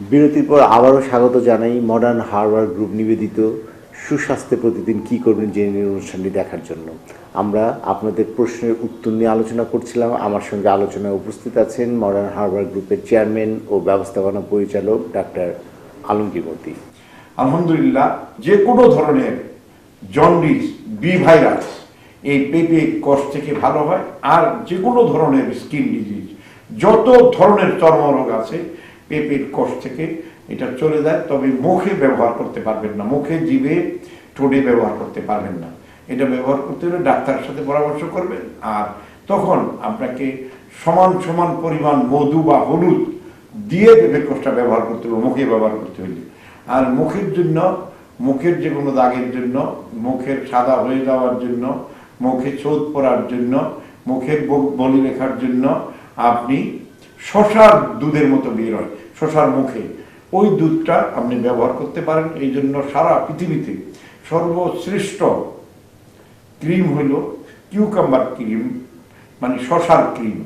বিরতির পর আবারও স্বাগত জানাই মডার্ন হারবার গ্রুপ নিবেদিত সুস্বাস্থ্যে প্রতিদিন কি করবেন জেনে অনুষ্ঠানটি দেখার জন্য। আমরা আপনাদের প্রশ্নের উত্তর নিয়ে আলোচনা করছিলাম। আমার সঙ্গে আলোচনায় উপস্থিত আছেন মডার্ন হারবার গ্রুপের চেয়ারম্যান ও ব্যবস্থাপনা পরিচালক ডাক্তার আলমগীর মতি আলহামদুলিল্লাহ, যে কোনো ধরনের জন্ডিস, বি ভাইরাস, এই পেপে কষ থেকে ভালো হয়। আর যে কোনো ধরনের স্কিন ডিজিজ, যত ধরনের চর্মরোগ আছে পেপের কষ থেকে এটা চলে যায়, তবে মুখে ব্যবহার করতে পারবেন না। মুখে জিভে, ঠোঁটে ব্যবহার করতে পারবেন না। এটা ব্যবহার করতে হলে ডাক্তারের সাথে পরামর্শ করবেন, আর তখন আপনাকে সমান সমান পরিমাণ মধু বা হলুদ দিয়ে পেপের কষটা ব্যবহার করতে হবে, মুখে ব্যবহার করতে হলে। আর মুখের জন্য, মুখের যে কোনো দাগের জন্য, মুখের সাদা হয়ে যাওয়ার জন্য, মুখে ছোদ পড়ার জন্য, মুখের বলি রেখার জন্য আপনি শশার দুধের মতো বের হয়, শশার মুখে। ওই দুধটা আপনি ব্যবহার করতে পারেন, এই জন্য সারা পৃথিবীতে সর্বশ্রেষ্ঠ ক্রিম হইল কিউকাম্বার ক্রিম মানে শশার ক্রিম।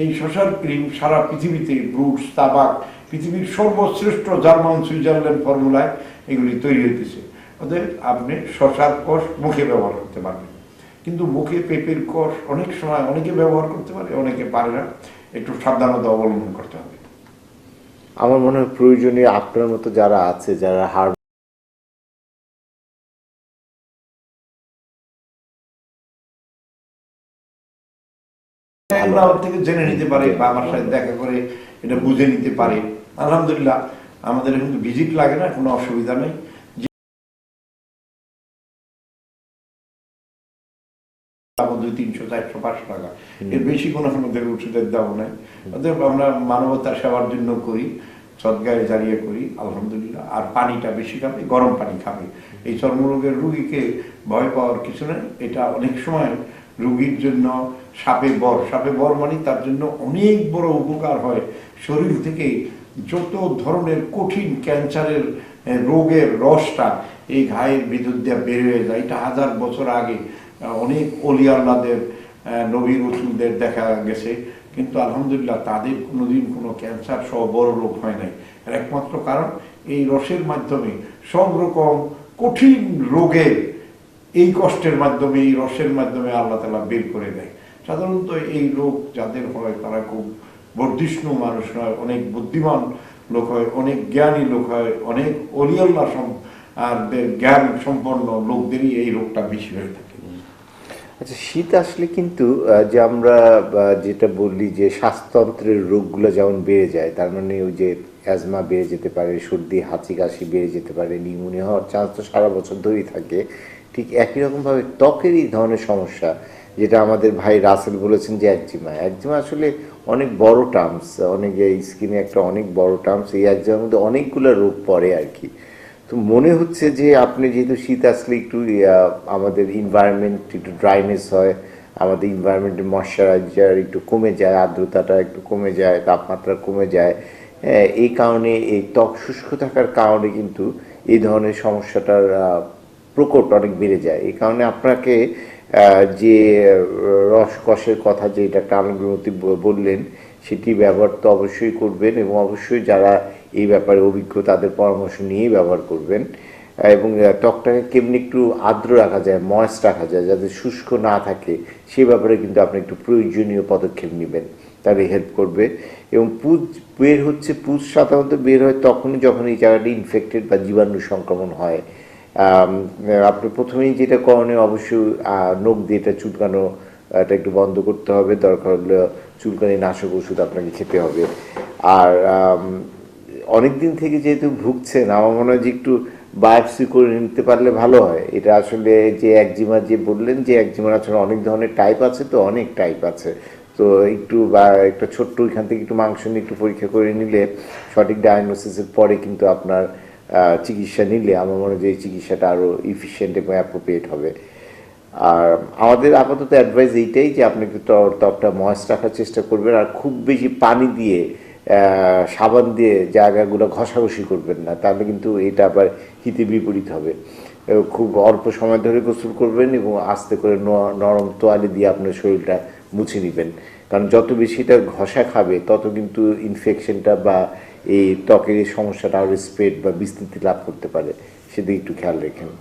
এই শশার ক্রিম সারা পৃথিবীতে ব্রুটস, তাবাক, পৃথিবীর সর্বশ্রেষ্ঠ জার্মান, সুইজারল্যান্ড ফর্মুলায় এগুলি তৈরি হইতেছে। অতএব আপনি শশার কষ মুখে ব্যবহার করতে পারবেন। কিন্তু মুখে পেঁপের কষ অনেক সময় অনেকে ব্যবহার করতে পারে, অনেকে পারে না। একটু সাবধানতা অবলম্বন করতে হবে। আমার মনে হয় প্রয়োজনীয় আপনার মতো যারা আছে যারা হার আমরা থেকে জেনে নিতে পারে বা আমার সাথে দেখা করে এটা বুঝে নিতে পারে। আলহামদুলিল্লাহ আমাদের কিন্তু ভিজিট লাগে না কোনো অসুবিধা নেই। দুই তিনশো চারশো পাঁচশো টাকা। এর বেশি কোনো আমাদের ওষুধের দাম নাই। অতএব আমরা মানবতার সেবার জন্য করি সদ্গায়ে জারিয়ে করি আলহামদুলিল্লাহ। আর পানিটা বেশি খাবে গরম পানি খাবে। এই চর্মরোগের রুগীকে ভয় পাওয়ার কিছু নেই। এটা অনেক সময় রুগীর জন্য সাপে বর। সাপে বর মানে তার জন্য অনেক বড় উপকার হয়। শরীর থেকে যত ধরনের কঠিন ক্যান্সারের রোগের রসটা এই ঘায়ের বিদ্যুৎ দিয়ে বের হয়ে যায়। এটা হাজার বছর আগে অনেক অলি আল্লাদের নবী রসুলদের দেখা গেছে। কিন্তু আলহামদুলিল্লাহ তাদের কোনোদিন কোনো ক্যান্সার সহ বড় রোগ হয় নাই। এর একমাত্র কারণ এই রসের মাধ্যমে সব রকম কঠিন রোগের এই কষ্টের মাধ্যমে, এই রসের মাধ্যমে আল্লাহ তালা বের করে দেয়। সাধারণত এই রোগ যাদের হয় তারা খুব বর্ধিষ্ণু মানুষ নয়, অনেক বুদ্ধিমান লোক হয়, অনেক জ্ঞানী লোক হয়, অনেক অলিয়াল্লাহ সম আর জ্ঞান সম্পন্ন লোকদেরই এই রোগটা বেশি হয়ে থাকে। আচ্ছা শীত আসলে কিন্তু যে আমরা যেটা বললি যে শ্বাসতন্ত্রের রোগগুলো যেমন বেড়ে যায়, তার মানে ওই যে অ্যাজমা বেড়ে যেতে পারে, সর্দি, হাঁচি, কাশি বেড়ে যেতে পারে, নিউমোনিয়া হওয়ার চান্স তো সারা বছর ধরেই থাকে। ঠিক একই রকমভাবে ত্বকের এই ধরনের সমস্যা, যেটা আমাদের ভাই রাসেল বলেছেন যে একজিমা। একজিমা আসলে অনেক বড় টার্মস অনেক স্কিনে একটা অনেক বড় টার্মস এই একজিমার মধ্যে অনেকগুলো রোগ পড়ে আর কি। তো মনে হচ্ছে যে আপনি যেহেতু শীত আসলে একটু আমাদের ইনভায়রনমেন্ট একটু ড্রাইনেস হয় আমাদের ইনভায়রনমেন্টের ময়শ্চারাইজার একটু কমে যায় আর্দ্রতাটা একটু কমে যায় তাপমাত্রা কমে যায় হ্যাঁ, এই কারণে এই ত্বক শুষ্ক থাকার কারণে কিন্তু এই ধরনের সমস্যাটার প্রকট অনেক বেড়ে যায়। এই কারণে আপনাকে যে আহ, রসকসের কথা যে ডাক্তার আলমগীরমতি বললেন সেটি ব্যবহার তো অবশ্যই করবেন এবং অবশ্যই যারা এই ব্যাপারে অভিজ্ঞ, তাদের পরামর্শ নিয়েই ব্যবহার করবেন। এবং ত্বকটাকে কেমনি একটু আর্দ্র রাখা যায় ময়েস্ট রাখা যায়, যাতে শুষ্ক না থাকে সেই ব্যাপারে কিন্তু আপনি একটু প্রয়োজনীয় পদক্ষেপ নেবেন। তাহলে হেল্প করবে। এবং পুজ, বের হচ্ছে, পুজ সাধারণত বের হয় তখনই যখন এই জায়গাটি ইনফেক্টেড বা জীবাণু সংক্রমণ হয়। আপনি প্রথমেই যেটা করণীয়, অবশ্যই নখ দিয়ে এটা চুলকানো এটা একটু বন্ধ করতে হবে, দরকার হলে চুলকানি নাশক ওষুধ আপনাকে খেতে হবে। আর অনেক দিন থেকে যেহেতু ভুগছেন, আমার মনে হয় যে একটু বায়োপসি করে নিতে পারলে ভালো হয়। এটা আসলে যে একজিমা যে বললেন, যে একজিমার আসলে অনেক ধরনের টাইপ আছে তো, অনেক টাইপ আছে। তো একটু বা একটা ছোট্ট ওইখান থেকে একটু মাংস নিয়ে একটু পরীক্ষা করে নিলে সঠিক ডায়াগনোসিসের পরে কিন্তু আপনার চিকিৎসা নিলে আমার মনে হয় যে চিকিৎসাটা আরও ইফিসিয়েন্ট এবং অ্যাপ্রোপ্রিয়েট হবে। আর আমাদের আপাতত অ্যাডভাইস এইটাই যে আপনি একটু ত্বক- ত্বকটা ময়েস্ট রাখার চেষ্টা করবেন আর খুব বেশি পানি দিয়ে সাবান দিয়ে জায়গাগুলো ঘষাঘষি করবেন না। তাহলে কিন্তু এটা আবার হিতে বিপরীত হবে। খুব অল্প সময় ধরে গোসল করবেন এবং আস্তে করে নরম তোয়ালে দিয়ে আপনার শরীরটা মুছে নেবেন। কারণ যত বেশি এটা ঘষা খাবে, তত কিন্তু ইনফেকশনটা বা এই ত্বকের সমস্যাটা আরও স্প্রেড বা বিস্তৃতি লাভ করতে পারে। সেদিকে একটু খেয়াল রেখেন।